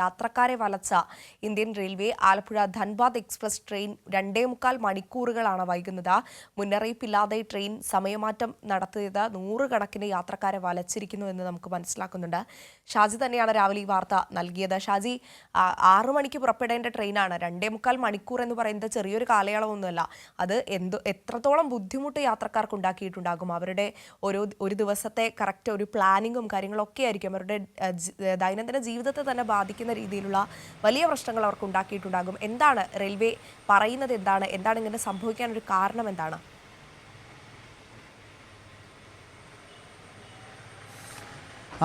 യാത്രക്കാരെ വലച്ച Indian railway Alappuzha Dhanbad express train രണ്ടേ മുക്കാൽ മണിക്കൂറുകളാണ് വൈകുന്നത്. മുന്നറിയിപ്പില്ലാതെ ട്രെയിൻ സമയമാറ്റം നടത്തിയത് നൂറുകണക്കിന് യാത്രക്കാരെ വലച്ചിരിക്കുന്നു എന്ന് നമുക്ക് മനസ്സിലാക്കുന്നുണ്ട്. ഷാജി തന്നെയാണ് രാവിലെ ഈ വാർത്ത നൽകിയത്. ഷാജി ആറു മണിക്ക് പുറപ്പെടേണ്ട ട്രെയിനാണ്. രണ്ടേ മുക്കാൽ മണിക്കൂർ എന്ന് പറയുന്നത് ചെറിയൊരു കാലയളവൊന്നുമല്ല. അത് എന്ത് എത്രത്തോളം ബുദ്ധിമുട്ട് യാത്രക്കാർക്ക് ഉണ്ടാക്കിയിട്ടുണ്ടാകും? അവരുടെ ഓരോ ഒരു ദിവസത്തെ കറക്റ്റ് ഒരു പ്ലാനിങ്ങും കാര്യങ്ങളൊക്കെ ആയിരിക്കും. അവരുടെ ദൈനംദിന ജീവിതത്തെ തന്നെ ബാധിക്കുന്ന രീതിയിലുള്ള വലിയ പ്രശ്നങ്ങൾ അവർക്ക് ഉണ്ടാക്കിയിട്ടുണ്ടാകും. എന്താണ് റെയിൽവേ പറയുന്നത് എന്താണ്? എന്താണ് ഇങ്ങനെ സംഭവിക്കാൻ ഒരു കാരണം എന്താണ്?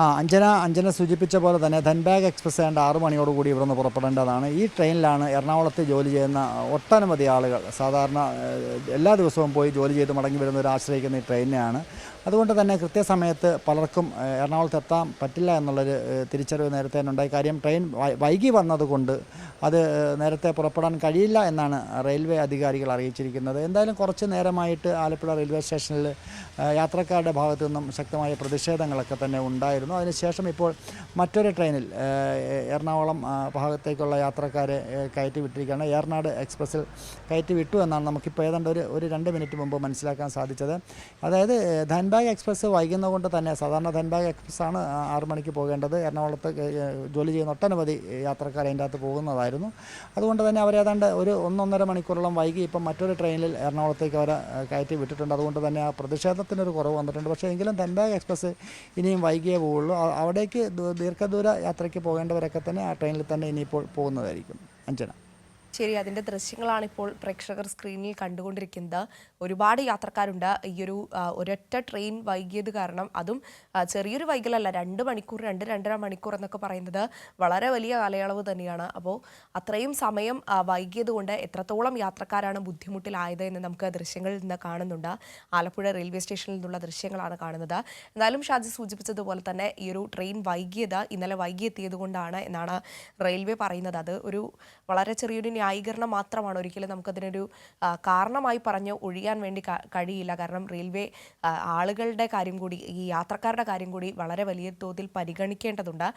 ആ അഞ്ജന അഞ്ജന സൂചിപ്പിച്ച പോലെ തന്നെ ധൻബാഗ് എക്സ്പ്രസ് ഏതാണ്ട് ആറു മണിയോടുകൂടി ഇവിടെ നിന്ന് പുറപ്പെടേണ്ടതാണ്. ഈ ട്രെയിനിലാണ് എറണാകുളത്ത് ജോലി ചെയ്യുന്ന ഒട്ടനവധി ആളുകൾ സാധാരണ എല്ലാ ദിവസവും പോയി ജോലി ചെയ്ത് മടങ്ങി വരുന്നവർ ആശ്രയിക്കുന്ന ഈ ട്രെയിനിനെയാണ്. അതുകൊണ്ട് തന്നെ കൃത്യസമയത്ത് പലർക്കും എറണാകുളത്ത് എത്താൻ പറ്റില്ല എന്നുള്ളൊരു തിരിച്ചറിവ് നേരത്തെ ഉണ്ടായി. കാര്യം ട്രെയിൻ വൈകി വന്നതുകൊണ്ട് അത് നേരത്തെ പുറപ്പെടാൻ കഴിയില്ല എന്നാണ് റെയിൽവേ അധികാരികൾ അറിയിച്ചിരിക്കുന്നത്. എന്തായാലും കുറച്ച് നേരമായിട്ട് ആലപ്പുഴ റെയിൽവേ സ്റ്റേഷനിൽ യാത്രക്കാരുടെ ഭാഗത്തു നിന്നും ശക്തമായ പ്രതിഷേധങ്ങളൊക്കെ തന്നെ ഉണ്ടായിരുന്നു. അതിനുശേഷം ഇപ്പോൾ മറ്റൊരു ട്രെയിനിൽ എറണാകുളം ഭാഗത്തേക്കുള്ള യാത്രക്കാരെ കയറ്റി വിട്ടിരിക്കുകയാണ്. ഏർനാട് എക്സ്പ്രസ്സിൽ കയറ്റി വിട്ടു എന്നാണ് നമുക്കിപ്പോൾ ഏതാണ്ട് ഒരു ഒരു രണ്ട് മിനിറ്റ് മുമ്പ് മനസ്സിലാക്കാൻ സാധിച്ചത്. അതായത് ധൻബാഗ് എക്സ്പ്രസ് വൈകുന്നതുകൊണ്ട് തന്നെ സാധാരണ ധൻബാഗ് എക്സ്പ്രസ് ആണ് ആ, മണിക്ക് പോകേണ്ടത്. എറണാകുളത്ത് ജോലി ചെയ്യുന്ന ഒട്ടനവധി യാത്രക്കാർ അതിന്റെ അകത്ത് പോകുന്നതായിരുന്നു അതുകൊണ്ട് തന്നെ അവരേതാണ്ട് ഒരു ഒന്നൊന്നര മണിക്കൂറോളം വൈകി ഇപ്പം മറ്റൊരു ട്രെയിനിൽ എറണാകുളത്തേക്ക് അവരെ കയറ്റി വിട്ടിട്ടുണ്ട്. അതുകൊണ്ട് തന്നെ ആ പ്രതിഷേധത്തിനൊരു കുറവ് വന്നിട്ടുണ്ട്. പക്ഷേ എങ്കിലും ധൻബാഗ് എക്സ്പ്രസ് ഇനിയും വൈകിയേ പോവുള്ളൂ. അവിടേക്ക് ദീർഘദൂര യാത്രയ്ക്ക് പോകേണ്ടവരൊക്കെ തന്നെ ആ ട്രെയിനിൽ തന്നെ ഇനിയിപ്പോൾ പോകുന്നതായിരിക്കും. അഞ്ജന. ശരി അതിന്റെ ദൃശ്യങ്ങളാണ് ഇപ്പോൾ പ്രേക്ഷകർ സ്ക്രീനിൽ കണ്ടുകൊണ്ടിരിക്കുന്നത്. ഒരുപാട് യാത്രക്കാരുണ്ട്. ഈ ഒരു ഒരൊറ്റ ട്രെയിൻ വൈകിയത് കാരണം അതും ചെറിയൊരു വൈകലല്ല രണ്ട് മണിക്കൂർ രണ്ട് രണ്ടര മണിക്കൂർ എന്നൊക്കെ പറയുന്നത് വളരെ വലിയ കാലയളവ് തന്നെയാണ്. അപ്പോൾ അത്രയും സമയം വൈകിയത് കൊണ്ട് എത്രത്തോളം യാത്രക്കാരാണ് ബുദ്ധിമുട്ടിലായത് എന്ന് നമുക്ക് ദൃശ്യങ്ങളിൽ നിന്ന് കാണുന്നുണ്ട്. ആലപ്പുഴ റെയിൽവേ സ്റ്റേഷനിൽ നിന്നുള്ള ദൃശ്യങ്ങളാണ് കാണുന്നത്. എന്നാലും ഷാജി സൂചിപ്പിച്ചതുപോലെ തന്നെ ഈ ഒരു ട്രെയിൻ വൈകിയത് ഇന്നലെ വൈകിയെത്തിയത് കൊണ്ടാണ് എന്നാണ് റെയിൽവേ പറയുന്നത്. അത് ഒരു വളരെ ചെറിയൊരു ന്യായീകരണം മാത്രമാണ് ഒരിക്കലും നമുക്കതിനൊരു കാരണമായി പറഞ്ഞ് ഒഴിയാൻ വേണ്ടി കഴിയില്ല. കാരണം റെയിൽവേ ആളുകളുടെ കാര്യം കൂടി ഈ യാത്രക്കാരുടെ കാര്യം കൂടി വളരെ വലിയ തോതിൽ പരിഗണിക്കേണ്ടതുണ്ട്.